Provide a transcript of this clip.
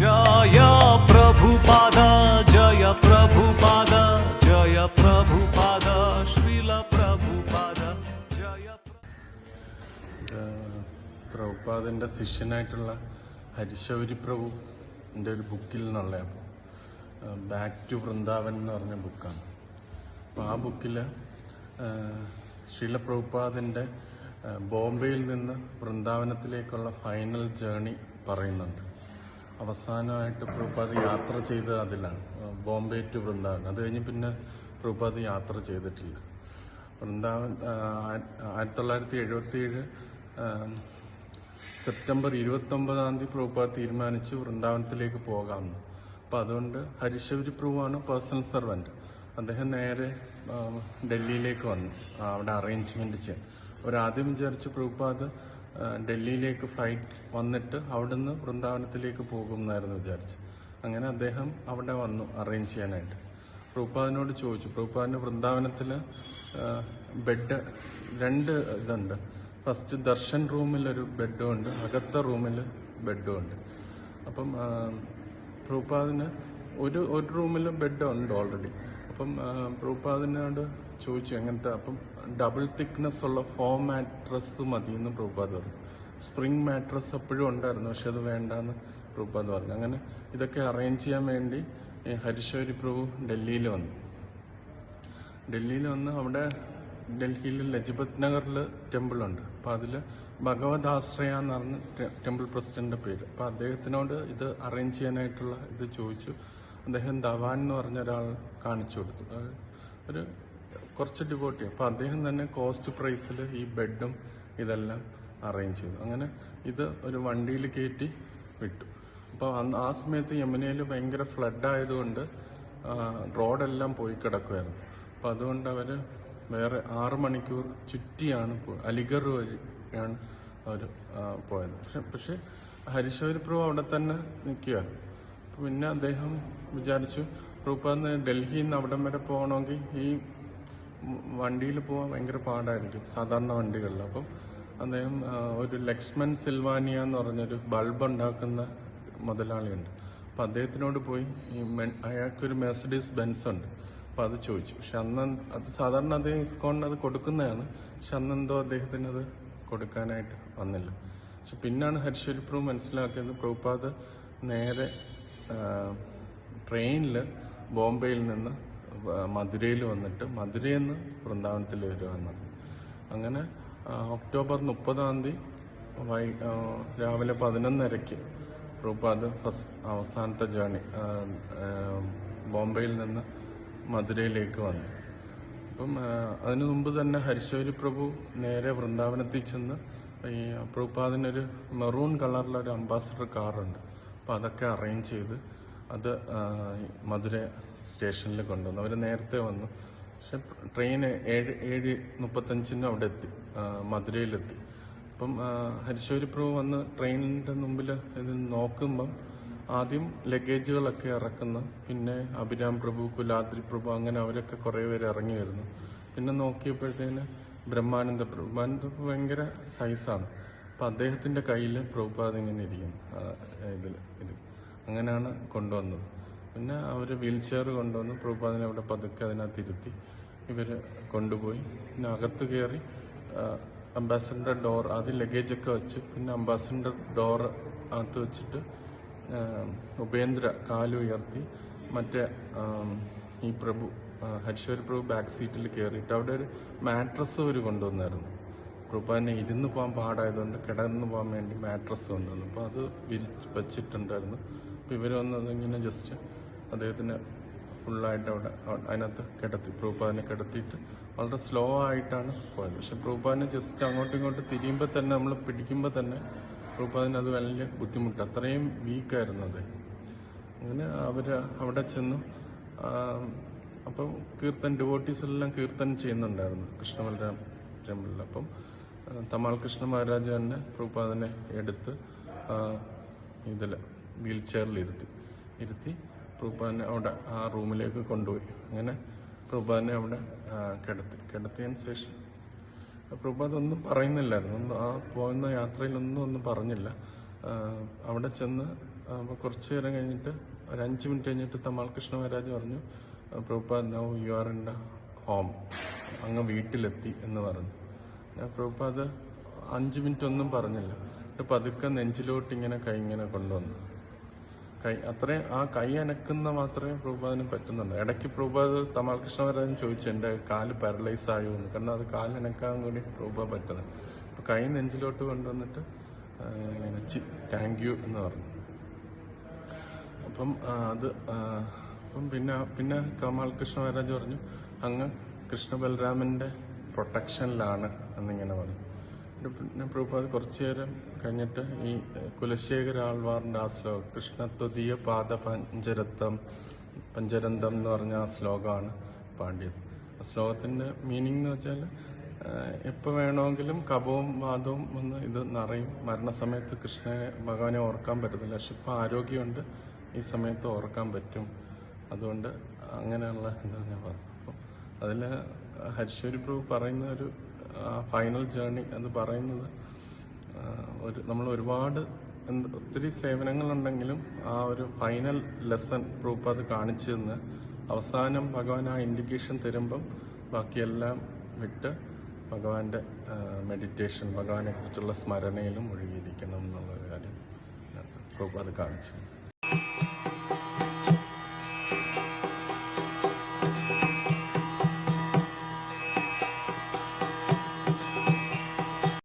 ജയ ജയ ജയ ജയ പ്രഭുപാദന്റെ ശിഷ്യനായിട്ടുള്ള ഹരിശൗരി പ്രഭു എന്റെ ഒരു ബുക്കിൽ നിന്നുള്ള അപ്പോൾ ബാക്ക് ടു വൃന്ദാവൻ എന്ന് പറഞ്ഞ ബുക്കാണ്. അപ്പോൾ ആ ബുക്കിൽ ശ്രീല പ്രഭുപാദന്റെ ബോംബെയിൽ നിന്ന് വൃന്ദാവനത്തിലേക്കുള്ള ഫൈനൽ ജേണി പറയുന്നുണ്ട്. അവസാനമായിട്ട് പ്രഭുപാദ് യാത്ര ചെയ്തത് അതിലാണ്. ബോംബെ ടു വൃന്ദാവൻ. അത് കഴിഞ്ഞ് പിന്നെ പ്രഭുപാദ് യാത്ര ചെയ്തിട്ടില്ല. വൃന്ദാവൻ ആയിരത്തി തൊള്ളായിരത്തി എഴുപത്തി ഏഴ് സെപ്റ്റംബർ ഇരുപത്തൊമ്പതാം തീയതി പ്രഭുപാദ് തീരുമാനിച്ചു വൃന്ദാവനത്തിലേക്ക് പോകാമെന്ന്. അപ്പം അതുകൊണ്ട് ഹരിശൗരി പ്രഭുവാണ് പേഴ്സണൽ സർവന്റ് അദ്ദേഹം നേരെ ഡൽഹിയിലേക്ക് വന്നു. അവിടെ അറേഞ്ച്മെന്റ് ചെയ്യാൻ. അവരാദ്യം വിചാരിച്ചു പ്രഭുപാദ് ഡൽഹിയിലേക്ക് ഫ്ലൈറ്റ് വന്നിട്ട് അവിടുന്ന് വൃന്ദാവനത്തിലേക്ക് പോകും എന്നായിരുന്നു വിചാരിച്ചു അങ്ങനെ അദ്ദേഹം അവിടെ വന്നു അറേഞ്ച് ചെയ്യാനായിട്ട്. പ്രഭുപാദിനോട് ചോദിച്ചു. പ്രഭുപാദിന് വൃന്ദാവനത്തിൽ ബെഡ് രണ്ട് ഇതുണ്ട്. ഫസ്റ്റ് ദർശൻ റൂമിലൊരു ബെഡും ഉണ്ട് അകത്ത റൂമിൽ ബെഡും ഉണ്ട്. അപ്പം പ്രഭുപാദിന് ഒരു ഒരു റൂമിൽ ബെഡ് ഉണ്ട് ഓൾറെഡി അപ്പം പ്രഭുപാദിനോട് ചോദിച്ചു എങ്ങനത്തെ? അപ്പം ഡബിൾ തിക്നെസ് ഉള്ള ഫോം മാട്രസ് മതി എന്ന് പ്രഭുപാദ് പറഞ്ഞു. സ്പ്രിംഗ് മാട്രസ് എപ്പോഴും ഉണ്ടായിരുന്നു പക്ഷെ അത് വേണ്ടെന്ന് പ്രഭുപാദ് പറഞ്ഞു. അങ്ങനെ ഇതൊക്കെ അറേഞ്ച് ചെയ്യാൻ വേണ്ടി ഹരിശ്വരി പ്രഭു ഡൽഹിയിൽ വന്നു. ഡൽഹിയിൽ വന്ന് അവിടെ ഡൽഹിയിൽ ലജ്പത് നഗറിൽ ടെമ്പിൾ ഉണ്ട്. അപ്പം അതിൽ ഭഗവത് ആശ്രയ എന്ന് പറഞ്ഞ ടെമ്പിൾ പ്രസിഡന്റിന്റെ പേര്. അപ്പം അദ്ദേഹത്തിനോട് ഇത് അറേഞ്ച് ചെയ്യാനായിട്ടുള്ള ഇത് ചോദിച്ചു. അദ്ദേഹം ധവാൻ എന്ന് പറഞ്ഞ ഒരാൾ കാണിച്ചു കൊടുത്തു. ഒരു കുറച്ച് ഡിവോട്ടി അപ്പം അദ്ദേഹം തന്നെ കോസ്റ്റ് പ്രൈസിൽ ഈ ബെഡും ഇതെല്ലാം അറേഞ്ച് ചെയ്തു. അങ്ങനെ ഇത് ഒരു വണ്ടിയിൽ കയറ്റി വിട്ടു. അപ്പോൾ അന്ന് ആ സമയത്ത് യമുനയിൽ ഭയങ്കര ഫ്ലഡ് ആയതുകൊണ്ട് റോഡെല്ലാം പോയി കിടക്കുമായിരുന്നു അപ്പം അതുകൊണ്ട് അവർ വേറെ ആറ് മണിക്കൂർ ചുറ്റിയാണ് അലിഗർ വഴിയാണ് അവർ പോയത്. പക്ഷെ പക്ഷെ ഹരിശോരി പ്രഭു അവിടെ തന്നെ നിൽക്കുകയാണ് അപ്പൊ പിന്നെ അദ്ദേഹം വിചാരിച്ചു പ്രഭുപാദിന് ഡൽഹിയിൽ നിന്ന് അവിടം വരെ പോകണമെങ്കിൽ ഈ വണ്ടിയിൽ പോകാൻ ഭയങ്കര പാടായിരിക്കും സാധാരണ വണ്ടികളിൽ. അപ്പം അദ്ദേഹം ഒരു ലക്ഷ്മൺ സിൽവാനിയ എന്ന് പറഞ്ഞൊരു ബൾബ് ഉണ്ടാക്കുന്ന മുതലാളിയുണ്ട്. അപ്പം അദ്ദേഹത്തിനോട് പോയി ഈ അയാൾക്കൊരു മെഴ്സഡീസ് ബെൻസ് ഉണ്ട്. അപ്പം അത് ചോദിച്ചു. പക്ഷെ അന്ന് അത് സാധാരണ അദ്ദേഹം ഇസ്കോണിന് അത് കൊടുക്കുന്നതാണ്. പക്ഷെ അന്നെന്തോ അദ്ദേഹത്തിന് അത് കൊടുക്കാനായിട്ട് വന്നില്ല. പക്ഷെ പിന്നാണ് ഹരിശ്വരിപ്രഭു മനസ്സിലാക്കിയത് പ്രഭുപാദ് നേരെ ട്രെയിനിൽ ബോംബെയിൽ നിന്ന് മധുരയിൽ വന്നിട്ട് മധുരയിൽ നിന്ന് വൃന്ദാവനത്തിൽ വരുവാന്നാണ് അങ്ങനെ ഒക്ടോബർ മുപ്പതാം തീയതി വൈ രാവിലെ പതിനൊന്നരയ്ക്ക് പ്രഭുപാദ് ഫസ്റ്റ് അവസാനത്തെ ജേണി ബോംബെയിൽ നിന്ന് മധുരയിലേക്ക് വന്നു. അപ്പം അതിനു മുമ്പ് തന്നെ ഹരിശൗരി പ്രഭു നേരെ വൃന്ദാവനത്തിൽ ചെന്ന് ഈ പ്രഭുപാദിനൊരു മെറൂൺ കളറിലൊരു അംബാസഡർ കാറുണ്ട്. അപ്പം അതൊക്കെ അറേഞ്ച് ചെയ്ത് അത് മധുര സ്റ്റേഷനിൽ കൊണ്ടുവന്നു. അവർ നേരത്തെ വന്നു. പക്ഷെ ട്രെയിൻ ഏഴ് ഏഴ് മുപ്പത്തഞ്ചിന് അവിടെ എത്തി. മധുരയിലെത്തി. അപ്പം ഹരിശൂരി പ്രഭു വന്ന് ട്രെയിനിന്റെ മുമ്പിൽ ഇത് നോക്കുമ്പം ആദ്യം ലഗേജുകളൊക്കെ ഇറക്കുന്ന പിന്നെ അഭിരാം പ്രഭു കുലാദ്രി പ്രഭു അങ്ങനെ അവരൊക്കെ കുറേ പേര് ഇറങ്ങി വരുന്നു. പിന്നെ നോക്കിയപ്പോഴത്തേന് ബ്രഹ്മാനന്ദ പ്രഭു. ബ്രഹ്മാനന്ദ പ്രഭു ഭയങ്കര സൈസാണ് അപ്പം അദ്ദേഹത്തിന്റെ കയ്യിൽ പ്രഭുപാദ് ഇങ്ങനെ ഇരിക്കും ഇതിൽ ഇത് അങ്ങനെയാണ് കൊണ്ടുവന്നത്. പിന്നെ അവർ വീൽ ചെയർ കൊണ്ടുവന്ന് പ്രഭുപാദിനെ അവിടെ പതുക്കെ അതിനകത്ത് ഇരുത്തി ഇവർ കൊണ്ടുപോയി. പിന്നെ അകത്ത് കയറി അംബാസഡർ ഡോർ ആദ്യം ലഗേജൊക്കെ വെച്ച് പിന്നെ അംബാസഡർ ഡോർ അകത്ത് വെച്ചിട്ട് ഉപേന്ദ്ര കാലുയർത്തി മറ്റേ ഈ പ്രഭു ആ, ഹരിശ്വരി പ്രഭു ബാക്ക് സീറ്റിൽ കയറിയിട്ട് അവിടെ ഒരു മാട്രസ് അവർ കൊണ്ടുവന്നായിരുന്നു. പ്രഭുപാദിനെ ഇരുന്ന് പോകാൻ പാടായതുകൊണ്ട് കിടന്ന് പോകാൻ വേണ്ടി മാട്രസ് കൊണ്ടുവന്നു. അപ്പോൾ അത് വിരി വെച്ചിട്ടുണ്ടായിരുന്നു. അപ്പോൾ ഇവർ വന്നത് ഇങ്ങനെ ജസ്റ്റ് അദ്ദേഹത്തിന് ഫുള്ളായിട്ട് അവിടെ അതിനകത്ത് കിടത്തി പ്രൂപ്പാനെ കിടത്തിയിട്ട് വളരെ സ്ലോ ആയിട്ടാണ് പോയത്. പക്ഷെ പ്രൂപ്പാനെ ജസ്റ്റ് അങ്ങോട്ടും ഇങ്ങോട്ടും തിരിയുമ്പോൾ തന്നെ നമ്മൾ പിടിക്കുമ്പോൾ തന്നെ പ്രൂപ്പാദിന് അത് വലിയ ബുദ്ധിമുട്ട്. അത്രയും വീക്കായിരുന്നു അത് അങ്ങനെ അവർ അവിടെ ചെന്നു. അപ്പം കീർത്തൻ ഡിവോട്ടീസ് എല്ലാം കീർത്തനം ചെയ്യുന്നുണ്ടായിരുന്നു. കൃഷ്ണബലരാം ടെമ്പിളിൽ അപ്പം തമാൽ കൃഷ്ണ മഹാരാജ തന്നെ പ്രഭുപാദനെ എടുത്ത് ഇതിൽ വീൽ ചെയറിൽ ഇരുത്തി. ഇരുത്തി പ്രഭുപാദനെ അവിടെ ആ റൂമിലേക്ക് കൊണ്ടുപോയി. അങ്ങനെ പ്രഭുപാദനെ അവിടെ കിടത്തി. കിടത്തിയതിന് ശേഷം പ്രഭുപാദ് ഒന്നും പറയുന്നില്ലായിരുന്നു. ആ പോകുന്ന യാത്രയിലൊന്നും ഒന്നും പറഞ്ഞില്ല. അവിടെ ചെന്ന് കുറച്ചു നേരം കഴിഞ്ഞിട്ട് ഒരു അഞ്ച് മിനിറ്റ് കഴിഞ്ഞിട്ട് തമാൽ കൃഷ്ണ മഹാരാജ് പറഞ്ഞു Prabhupad now you are in home അങ്ങ് വീട്ടിലെത്തി എന്ന് പറഞ്ഞു. പ്രഭുപാദ് അഞ്ച് മിനിറ്റ് ഒന്നും പറഞ്ഞില്ല. എന്നിട്ട് പതുക്കെ നെഞ്ചിലോട്ട് ഇങ്ങനെ കൈ ഇങ്ങനെ കൊണ്ടുവന്നു. കൈ അത്രയും ആ കൈ അനക്കുന്ന മാത്രമേ പ്രഭുപാദിന് പറ്റുന്നുണ്ട് ഇടയ്ക്ക് പ്രഭുപാദ് തമാൽ കൃഷ്ണവരാജൻ ചോദിച്ചു എന്റെ കാൽ പാരലൈസ് ആയോ എന്ന്. കാരണം അത് കാൽ അനക്കാൻ കൂടി പ്രഭുപാദ് പറ്റുന്നത് അപ്പോൾ കൈ നെഞ്ചിലോട്ട് കൊണ്ടുവന്നിട്ട് ഇങ്ങനെ താങ്ക് യു എന്ന് പറഞ്ഞു. അപ്പം അത് അപ്പം പിന്നെ പിന്നെ കമാൽ കൃഷ്ണ പറഞ്ഞു. അങ്ങ് കൃഷ്ണ ബലരാമന്റെ പ്രൊട്ടക്ഷനിലാണ് എന്നിങ്ങനെ പറഞ്ഞു പിന്നെ പ്രഭുപാദ് കുറച്ചു നേരം കഴിഞ്ഞിട്ട് ഈ കുലശേഖര ആൾവാറിന്റെ ആ ശ്ലോകം കൃഷ്ണത്വതീയ പാദ പഞ്ചരത്വം പഞ്ചരന്തം എന്ന് പറഞ്ഞ ആ ശ്ലോകമാണ് പാടിയത്. ആ ശ്ലോകത്തിന്റെ മീനിങ് എന്ന് വെച്ചാൽ എപ്പോൾ വേണമെങ്കിലും കപവും വാദവും ഒന്ന് ഇത് നിറയും. മരണസമയത്ത് കൃഷ്ണനെ ഭഗവാനെ ഓർക്കാൻ പറ്റത്തില്ല. പക്ഷെ ഇപ്പം ആരോഗ്യമുണ്ട് ഈ സമയത്ത് ഓർക്കാൻ പറ്റും. അതുകൊണ്ട് അങ്ങനെയുള്ള ഇത് ഞാൻ പറഞ്ഞു അപ്പം അതിൽ ഹരിശ്വരി പ്രഭു പറയുന്ന ഒരു ഫൈനൽ ജേർണി എന്ന് പറയുന്നത് ഒരു നമ്മൾ ഒരുപാട് ഒത്തിരി സേവനങ്ങളുണ്ടെങ്കിലും ആ ഒരു ഫൈനൽ ലെസൺ പ്രൂപ്പ് അത് കാണിച്ചു തന്ന്. അവസാനം ഭഗവാൻ ആ ഇൻഡിക്കേഷൻ തരുമ്പം ബാക്കിയെല്ലാം വിട്ട് ഭഗവാന്റെ മെഡിറ്റേഷൻ ഭഗവാനെ കുറിച്ചുള്ള സ്മരണയിലും ഒഴുകിയിരിക്കണം എന്നുള്ള കാര്യം പ്രൂപ്പ് അത് കാണിച്ചു